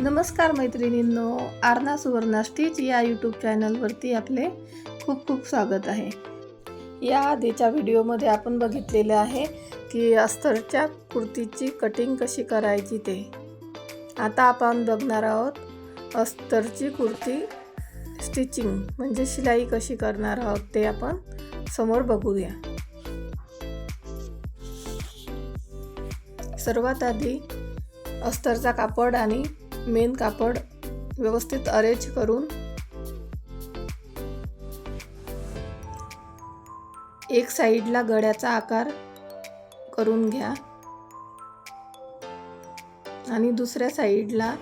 नमस्कार मैत्रिणींनो आर्ना सुवर्णा स्टिच या यूट्यूब चॅनलवरती आपले खूप खूप स्वागत आहे. या आधीच्या व्हिडिओमध्ये आपण बघितलेले आहे की अस्तरच्या कुर्तीची कटिंग कशी करायची ते. आता आपण बघणार आहोत अस्तरची कुर्ती स्टिचिंग म्हणजे शिलाई कशी करणार आहोत ते आपण समोर बघूया. सर्वात आधी अस्तरचा कापड आणि मेन कापड व्यवस्थित अरेंज करून एक साईडला गळ्याचा आकार करून घ्या. आणि दुसऱ्या साईडला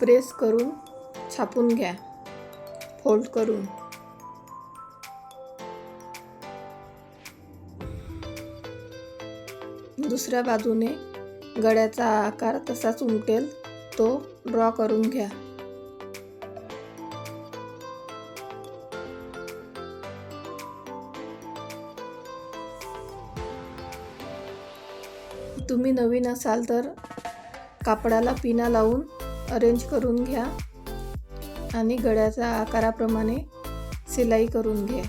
प्रेस करून छापून घ्या. फोल्ड करून. दुसऱ्या बाजूने गळ्याचा आकार तसाच उमटेल. तो ड्रॉ करून घ्या. तुम्ही नवीन असाल तर कापडाला पिना लावून अरेंज करून घ्या आणि गळ्याच्या आकाराप्रमाणे सिलाई करून घ्या.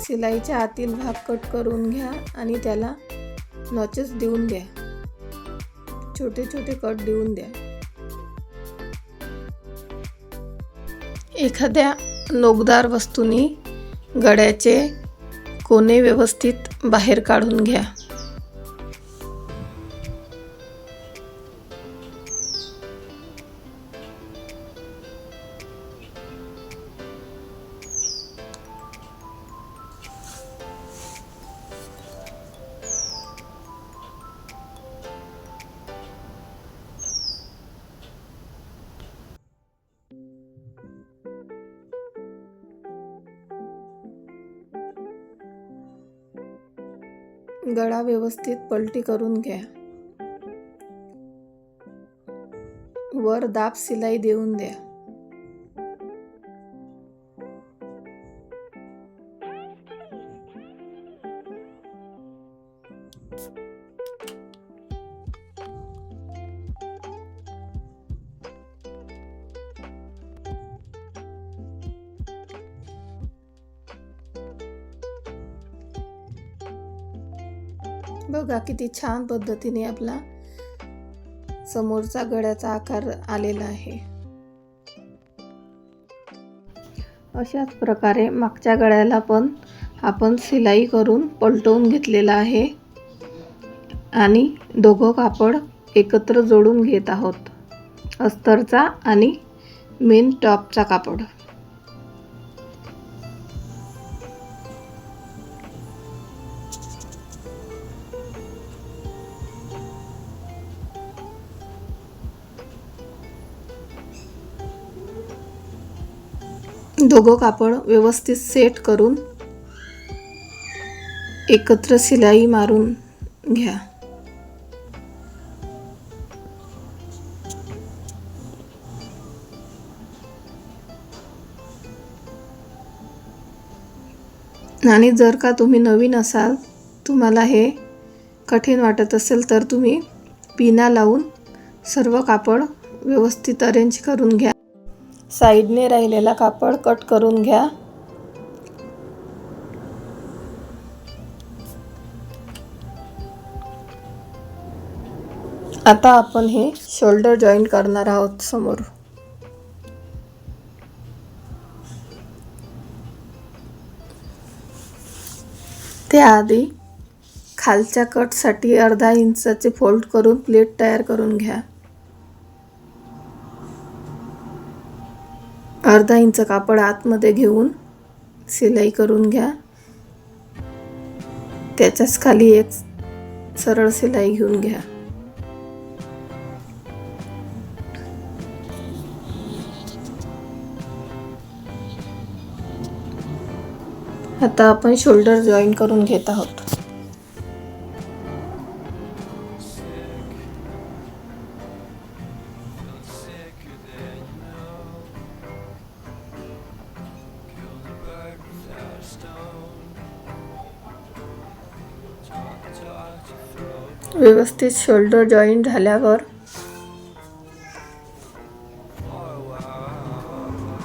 शिलाईच्या आतील भाग कट करून घ्या आणि त्याला नॉचेस देऊन द्या. छोटे छोटे कट देऊन द्या. एखाद्या नोकदार वस्तूनी गड्याचे कोणे व्यवस्थित बाहेर काढून घ्या. गळा व्यवस्थित पलटी करून घ्या. वर दाब सिलाई देऊन द्या. बघा किती छान पद्धतीने आपला समोरचा गळ्याचा आकार आलेला आहे. अशाच प्रकारे मागच्या गळ्याला पण आपण सिलाई करून पलटवून घेतलेला आहे आणि दोघं कापड एकत्र जोडून घेत आहोत. अस्तरचा आणि मेन टॉपचा कापड. दोघं कापड व्यवस्थित सेट करून एकत्र शिलाई मारून घ्या. आणि जर का तुम्ही नवीन असाल तुम्हाला हे कठीण वाटत असेल तर तुम्ही पिना लावून सर्व कापड व्यवस्थित अरेंज करून घ्या. साईडने राहिलेला कापड कट करून घ्या. आता आपण हे शोल्डर जॉईन करणार आहोत समोर. त्याआधी खालच्या कटसाठी अर्धा इंचाचे फोल्ड करून प्लेट तयार करून घ्या. अर्धा इंच कापड आतमध्ये घेऊन सिलाई करून घ्या. त्याच्याच खाली एक सरळ सिलाई घेऊन घ्या. आता आपण शोल्डर जॉईन करून घेत आहोत. व्यवस्थित शोल्डर जॉईंट झाल्यावर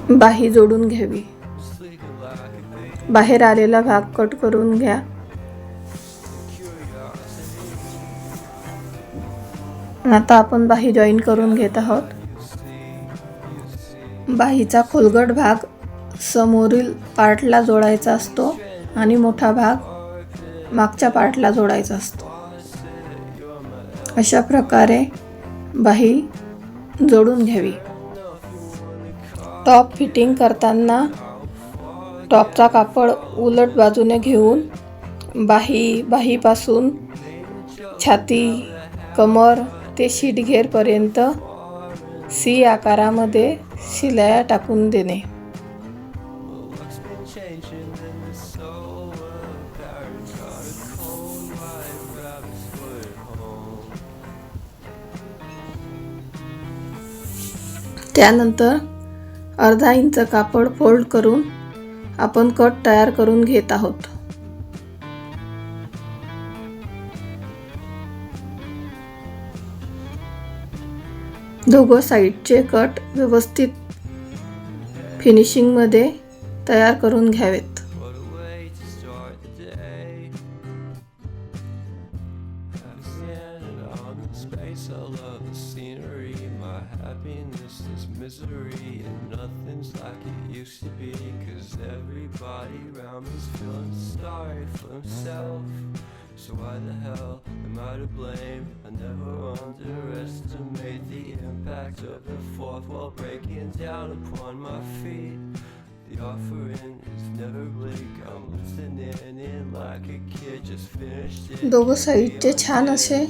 बाही जोडून घ्यावी. बाहेर आलेला भाग कट करून घ्या. आता आपण बाही जॉईन करून घेत आहोत. बाहीचा खोलगट भाग समोरील पार्टला जोडायचा असतो आणि मोठा भाग मागच्या पार्टला जोडायचा असतो. अशा प्रकारे बाही जोडून घ्यावी. टॉप फिटिंग करताना टॉपचा कापड उलट बाजूने घेऊन बाही बाहीपासून छाती कमर ते शीटघेरपर्यंत सी आकारामध्ये शिलाया टाकून देणे. त्यानंतर अर्धा इंच कापड फोल्ड करून आपण कट तयार करून घेत आहोत. दोघं साईडचे कट व्यवस्थित फिनिशिंगमध्ये तयार करून घ्यावेत. happiness is misery, and nothing's like it used to be. Cause everybody around me's feeling sorry for himself. So why the hell am I to blame? I never underestimate the impact of the fourth wall breaking down upon my feet. The offering is never bleak. I'm listening in like a kid just finished it. दोघं साईडचे छान असे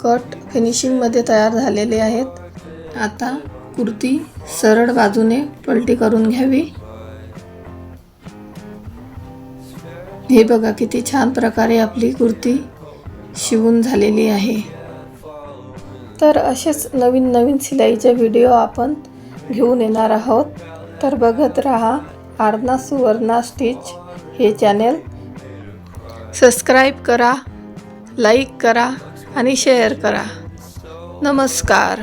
cut फिनिशिंगमध्ये तयार झालेले आहेत आता कुर्ती सरळ बाजूने पलटी करून घ्यावी. हे बघा किती छान प्रकारे आपली कुर्ती शिवून झालेली आहे. तर असेच नवीन नवीन सिलाईचे व्हिडिओ आपण घेऊन येणार आहोत. तर बघत राहा आर्ना सुवर्णा स्टिच हे चॅनेल. सबस्क्राईब करा लाईक करा आणि शेअर करा. नमस्कार.